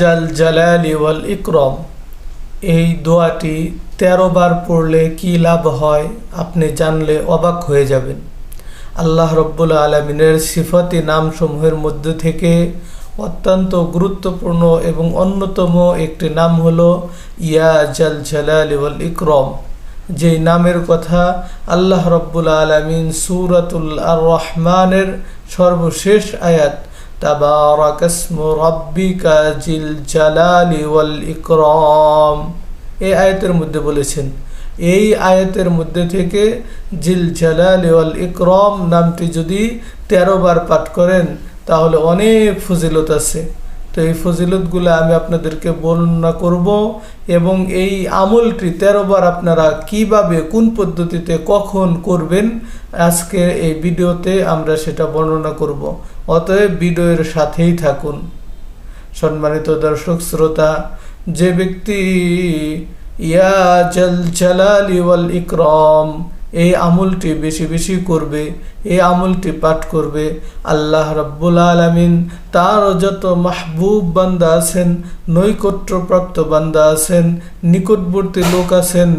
জাল জালালি ওয়াল ইকরম, এই দোয়াটি তেরো বার পড়লে কি লাভ হয় আপনি জানলে অবাক হয়ে যাবেন। আল্লাহ রব্বুল আলমিনের সিফতি নামসমূহের মধ্যে থেকে অত্যন্ত গুরুত্বপূর্ণ এবং অন্যতম একটি নাম হল ইয়া জাল জালালি ইকরম, যেই নামের কথা আল্লাহ রব্বুল আলমিন সুরাতুল আর রহমানের সর্বশেষ আয়াত تبارك اسم ربك ذي الجلال والإكرام এই আয়াতের মধ্যে বলেছেন এই আয়াতের মধ্যে থেকে জিল জালাল ওয়াল ইকরম নামটি যদি তেরো বার পাঠ করেন তাহলে অনেক ফজিলত আছে তো এই ফজিলতগুলো আমি আপনাদেরকে বর্ণনা করব এবং এই আমলটি তেরো বার আপনারা কিভাবে কোন পদ্ধতিতে কখন করবেন আজকে এই ভিডিওতে আমরা সেটা বর্ণনা করব অতএব ভিডিওর সাথেই থাকুন। সম্মানিত দর্শক, শ্রোতা, যে ব্যক্তি, ইয়া জল জালালি ইকরম, এই আমলটি বেশি বেশি করবে, এই আমলটি পাঠ করবে, আল্লাহ রব্বুল আলমিন তার যত মাহবুব বান্দা আছেন, নৈকট্যপ্রাপ্ত বান্দা আছেন, নিকটবর্তী লোক আছেন,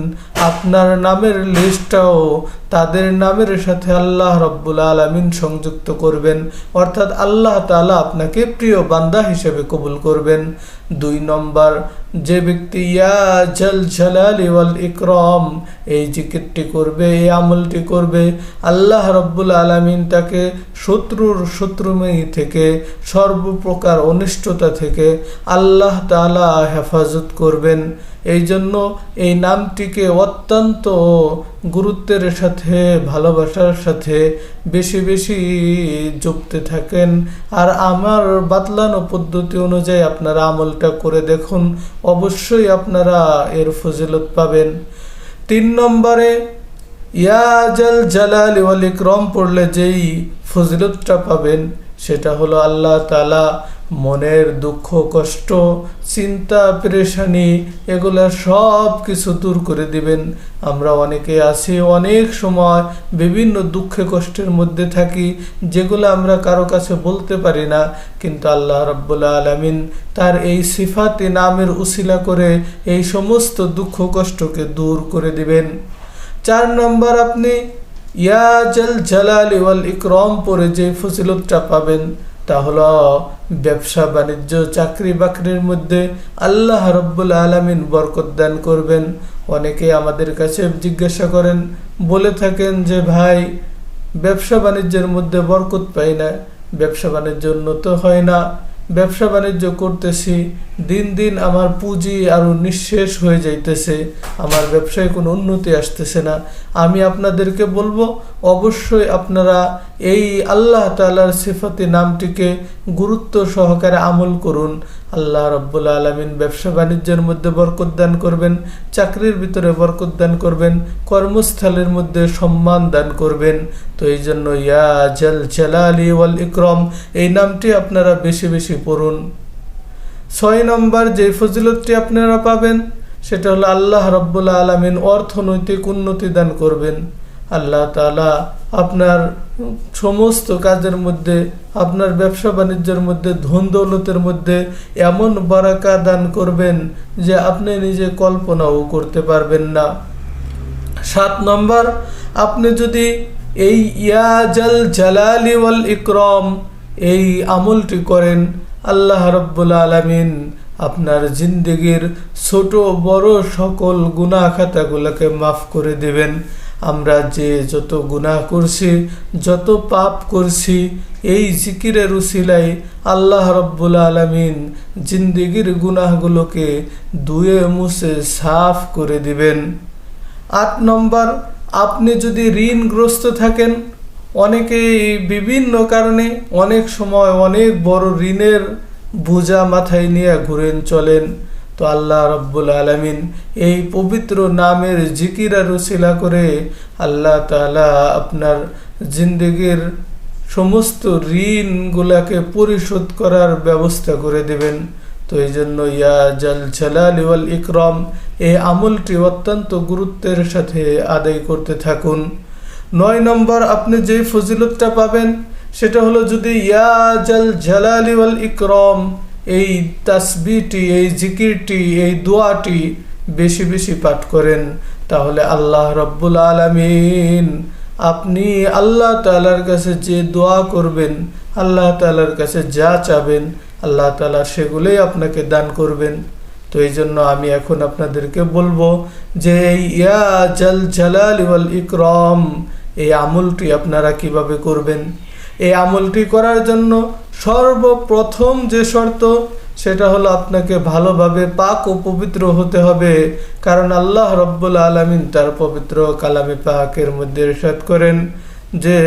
আপনার নামের লিস্টটাও তাদের নামের সাথে আল্লাহ রব্বুল আলমিন সংযুক্ত করবেন। অর্থাৎ আল্লাহ তালা আপনাকে প্রিয় বান্দা হিসেবে কবুল করবেন। দুই নম্বর, যে ব্যক্তি, ইয়া জল জালালি ওয়াল ইকরম, এই জিকিরটি করবে, এই আমলটি করবে, আল্লাহ রব্বুল আলমিন তাকে শত্রুর শত্রুময়ী থেকে, সর্বপ্রকার অনিষ্টতা থেকে আল্লাহ তালা হেফাজত করবেন। এই জন্য এই নামটিকে অত্যন্ত গুরুত্বের সাথে ভালোবাসার সাথে বেশি বেশি জপতে থাকেন। আর আমার বাতলানো পদ্ধতি অনুযায়ী আপনারা আমলটা করে দেখুন, অবশ্যই আপনারা এর ফজিলত পাবেন। তিন নম্বরে ইয়াজাল জালাল ওয়াল ইকরম পড়লে যেই ফজিলতটা পাবেন, সেটা হলো আল্লাহ তালা মনের দুঃখ, কষ্ট, চিন্তা, পেরেশানি, এগুলা সব কিছু দূর করে দিবেন। আমরা অনেকে আছি, অনেক সময় বিভিন্ন দুঃখে, কষ্টের মধ্যে থাকি, যেগুলো আমরা কারও কাছে বলতে পারি না, কিন্তু আল্লাহ রব্বুল্লা আলমিন তার এই সিফাতি নামের উসিলা করে এই সমস্ত দুঃখ, কষ্টকে দূর করে দিবেন। চার নম্বর আপনি ইয়াজল জালালি ইকরম পরে যে ফজিলতটা পাবেন। তা হলো ব্যবসা, বাণিজ্য, চাকরি, বাকরির মধ্যে আল্লাহ রব্বুল আলমিন বরকত দান করবেন। অনেকে আমাদের কাছে জিজ্ঞাসা করেন, বলে থাকেন যে, ভাই, ব্যবসা, বাণিজ্যের মধ্যে বরকত পাই না। ব্যবসা, বাণিজ্য উন্নত হয় না। ব্যবসা, বাণিজ্য করতেছি। দিন দিন আমার পুঁজি আরও নিঃশেষ হয়ে যাইতেছে। আমার ব্যবসায় কোনো উন্নতি আসতেছে না। আমি আপনাদেরকে বলব, অবশ্যই আপনারা এই আল্লাহ তালার সিফাতি নামটিকে গুরুত্ব সহকারে আমল করুন। আল্লাহ রব্বুল আলমিন ব্যবসা বাণিজ্যের মধ্যে বরকত দান করবেন, চাকরির ভিতরে বরকত দান করবেন, কর্মস্থলের মধ্যে সম্মান দান করবেন। তো এই জন্য ইয়া জল জালালি ওয়াল ইকরম, এই নামটি আপনারা বেশি বেশি পড়ুন। ছয় নম্বর যে ফজিলতটি আপনারা পাবেন, সেটা হলো আল্লাহ রব্বুল আলমিন অর্থনৈতিক উন্নতি দান করবেন। আল্লাহ তালা আপনার সমস্ত কাজের মধ্যে, আপনার ব্যবসা বাণিজ্যের মধ্যে, ধন দৌলতের মধ্যে এমন বারাকা দান করবেন যে আপনি নিজে কল্পনাও করতে পারবেন না। সাত নম্বর, আপনি যদি এই ইয়াজাল জালালি ওয়াল ইকরম এই আমলটি করেন, আল্লাহ রব্বুল আলমিন আপনার জিন্দগির ছোট বড় সকল গুনাহ খাতাগুলোকে মাফ করে দেবেন। আমরা যে যত গুনাহ করছি, যত পাপ করছি, এই জিকিরের উসিলাই আল্লাহ রব্বুল আলমিন জিন্দিগির গুনাহগুলোকে ধুয়ে মুছে সাফ করে দিবেন। আট নম্বর, আপনি যদি ঋণগ্রস্ত থাকেন, অনেকেই বিভিন্ন কারণে অনেক সময় অনেক বড় ঋণের বোঝা মাথায় নিয়ে ঘুরেন চলেন। তো আল্লাহ রব্বুল আলমিন এই পবিত্র নামের জিকিরা রসিলা করে আল্লাহ তালা আপনার জিন্দগির সমস্ত ঋণগুলাকে পরিশোধ করার ব্যবস্থা করে দেবেন। তো এই জন্য ইয়া জাল জালাল ওয়াল ইকরম, এই আমলটি অত্যন্ত গুরুত্বের সাথে আদায় করতে থাকুন। নয় নম্বর, আপনি যে ফজিলতটা পাবেন, সেটা হলো যদি ইয়া জাল জালালি ওয়াল ইকরম এই তাসবিটি এই জিকিরটি, এই দোয়াটি বেশি বেশি পাঠ করেন। তাহলে আল্লাহ রব্বুল আলমিন, আপনি আল্লাহ তালার কাছে যে দোয়া করবেন, আল্লাহ তালার কাছে যা চাবেন, আল্লাহ তালা সেগুলোই আপনাকে দান করবেন। তো এই জন্য আমি এখন আপনাদেরকে বলব যে এই ইয়া জল জালাল ইকরম, এই আমলটি আপনারা কীভাবে করবেন? এই আমলটি করার জন্য সর্বপ্রথম যে শর্ত, সেটা হলো আপনাকে ভালোভাবে পাক ও পবিত্র হতে হবে। কারণ আল্লাহ রব্বুল আলমিন তার পবিত্র কালামে পাকের মধ্যে ইরশাদ করেন যে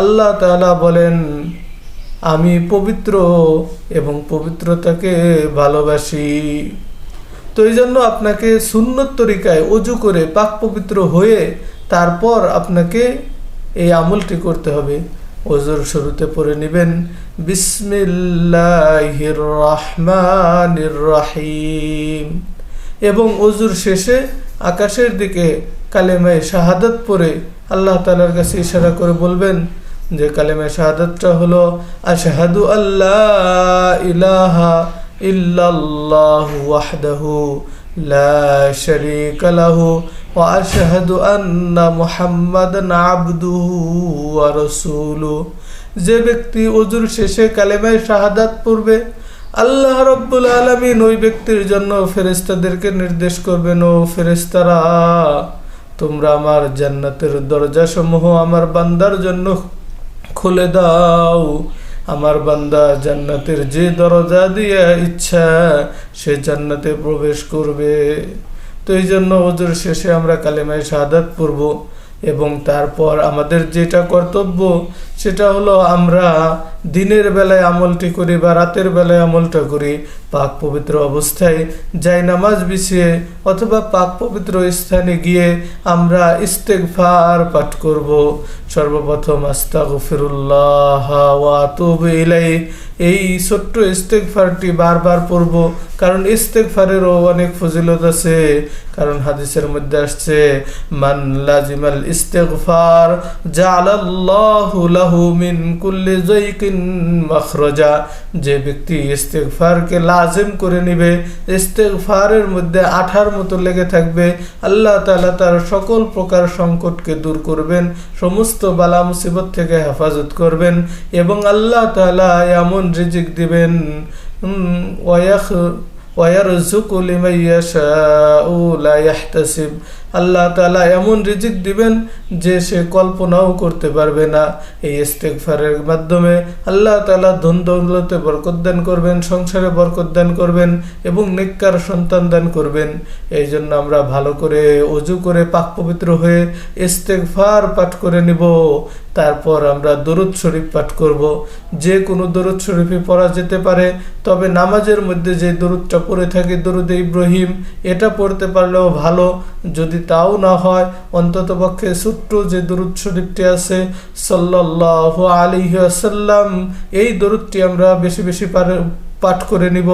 আল্লাহ তালা বলেন, আমি পবিত্র এবং পবিত্রতাকে ভালোবাসি। তো এই জন্য আপনাকে সুন্নত তরিকায় অজু করে পাক পবিত্র হয়ে তারপর আপনাকে এই আমলটি করতে হবে। ওজুর শুরুতে পড়ে নেবেন বিসমিল্লাহির রহমানির রহিম এবং অজুর শেষে আকাশের দিকে কালেমায় শাহাদত পরে আল্লাহ তালার কাছে ইশারা করে বলবেন যে কালেমায় শাহাদতটা হলো, আশহাদু আল্লাহ ইলাহা ইল্লাল্লাহু ওয়াহদাহু লা শারীকা লাহু আন্না মুহাম্মাদান আবদুহু ওয়া রাসূলুহু যে ব্যক্তি অজুর শেষে কালেমায় শাহাদাত পড়বে, আল্লাহ রব্বুল আলমিন ওই ব্যক্তির জন্য ফেরেস্তাদেরকে নির্দেশ করবেন, ও ফেরেস্তারা তোমরা আমার জান্নাতের দরজা সমূহ আমার বান্দার জন্য খুলে দাও। আমার বান্দা জান্নাতের যে দরজা দিয়ে ইচ্ছা, সে জান্নাতে প্রবেশ করবে। তো এই জন্য ওজুর শেষে আমরা কালেমায় শাহাদাত পড়ব এবং তারপর আমাদের যেটা কর্তব্য সেটা হলো আমরা দিনের বেলায় আমলটি করি বা রাতের বেলায় আমলটা করি, পাক পবিত্র অবস্থায় যাই নামাজ বিছিয়ে অথবা পাক পবিত্র স্থানে গিয়ে আমরা ইস্তেকফার পাঠ করব। সর্বপ্রথম আস্তাগফিরুল্লাহ ওয়া আতুবু ইলাই এই ছোট্ট ইস্তেকফারটি বারবার পড়ব, কারণ ইস্তেকফারেরও অনেক ফজিলত আছে। কারণ হাদিসের মধ্যে আসছে, মান লাজিমাল ইস্তেগফার জাআলাল্লাহু লাহু মিন কুল্লি যায়কিন মাখরাজা। যে ব্যক্তি ইস্তেগফারকে লাজিম করে নেবে ইস্তেগফারের মধ্যে আঠার মতো লেগে থাকবে আল্লাহ তাআলা তার সকল প্রকার সংকটকে দূর করবেন সমস্ত বালা মুসিবত থেকে হেফাজত করবেন এবং আল্লাহ তালা এমন রিজিক দিবেন উম, ওয়ায়াখ ওয়ারজুকু লা ইয়াহতাসিব আল্লাহ তাআলা এমন রিজিক দিবেন যে সে কল্পনাও করতে পারবে না। এই ইস্তেগফারের মাধ্যমে আল্লাহ তাআলা ধন দৌলতে বরকত দান করবেন, সংসারে বরকত দান করবেন এবং নেককার সন্তান দান করবেন। এই জন্য আমরা ভালো করে অজু করে পাক পবিত্র হয়ে ইস্তেগফার পাঠ করে নিব। তারপর আমরা দরুদ শরীফ পাঠ করব। যে কোনো দরুদ শরীফই পড়া যেতে পারে, তবে নামাজের মধ্যে যে দরুদটা পড়ে থাকে, দরুদ ইব্রাহিম, এটা পড়তে পারলেও ভালো। যদি তাও না হয় অন্তত পক্ষে ছোট্ট যে দরুদ শরীফটি আছে সাল্লাহ আলী আসাল্লাম এই দরুদটি আমরা বেশি বেশি পারে পাঠ করে নিব।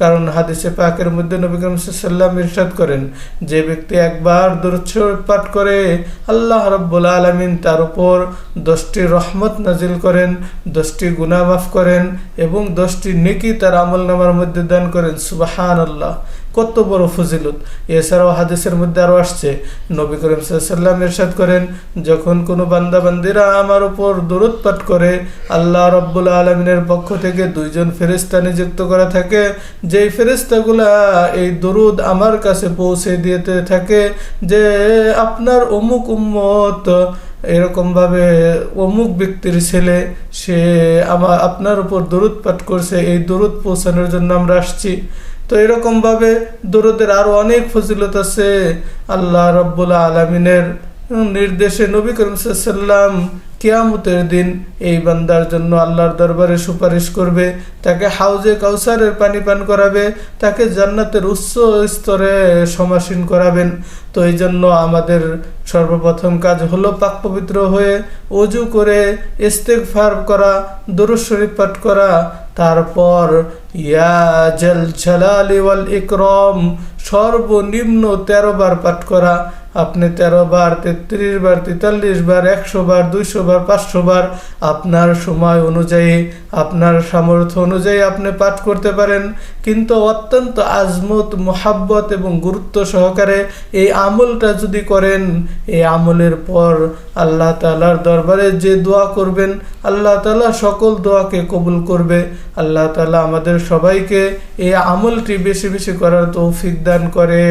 কারণ হাদিসে পাকের মধ্যে নবী করিম সাল্লাম ইরশাদ করেন, যে ব্যক্তি একবার দরুদ পাঠ করে, আল্লাহ রব্বুল আলমিন তার উপর দশটি রহমত নাজিল করেন, দশটি গুণা মাফ করেন এবং দশটি নেকি তার আমল নামার মধ্যে দান করেন। সুবাহান আল্লাহ কত বড় ফজিলত। এছাড়াও হাদিসের মধ্যে আরও আসছে, নবী করিম সাল্লাম ইরশাদ করেন, যখন কোনো বান্দা বান্দিরা আমার উপর দরুদ পাঠ করে, আল্লাহ রব্বুল আলমিনের পক্ষ থেকে দুইজন ফেরিস্তা নিযুক্ত করা থাকে, যেই ফেরিস্তাগুলা এই দরুদ আমার কাছে পৌঁছে দিতে থাকে, যে আপনার অমুক উম্মত, এরকমভাবে অমুক ব্যক্তির ছেলে, সে আমার আপনার উপর দরুদ পাঠ করছে, এই দরুদ পৌঁছানোর জন্য আমরা আসছি। তো এরকমভাবে দরুদের আরও অনেক ফজিলত আছে। আল্লাহ রব্বুল আলমিনের নির্দেশে নবী করিম সাল্লাম কিয়ামতের দিন এই বান্দার জন্য আল্লাহর দরবারে সুপারিশ করবে। তাকে হাউজে কাউসারের পানি পান করাবে, তাকে জান্নাতের উচ্চ স্তরে সমাসীন করাবেন। তো এই জন্য আমাদের সর্বপ্রথম কাজ হলো পাক পবিত্র হয়ে অজু করে ইস্তেগফার করা, দরুদ শরীফ পাঠ করা, তারপর ইয়া জল জালালি ওয়াল ইকরম সর্বনিম্ন তেরো বার পাঠ করা। আপনি তেরো বার, তেত্রিশ বার, তেতাল্লিশ বার, একশো বার, দুইশো বার, পাঁচশো বার আপনার সময় অনুযায়ী, আপনার সামর্থ্য অনুযায়ী আপনি পাঠ করতে পারেন। কিন্তু অত্যন্ত আজমত, মোহাব্বত এবং গুরুত্ব সহকারে এই আমলটা যদি করেন, এই আমলের পর আল্লাহ তালার দরবারে যে দোয়া করবেন, আল্লাহ তালা সকল দোয়াকে কবুল করবে। আল্লাহ তালা আমাদের সবাইকে এই আমলটি বেশি বেশি করার তৌফিক দান করে।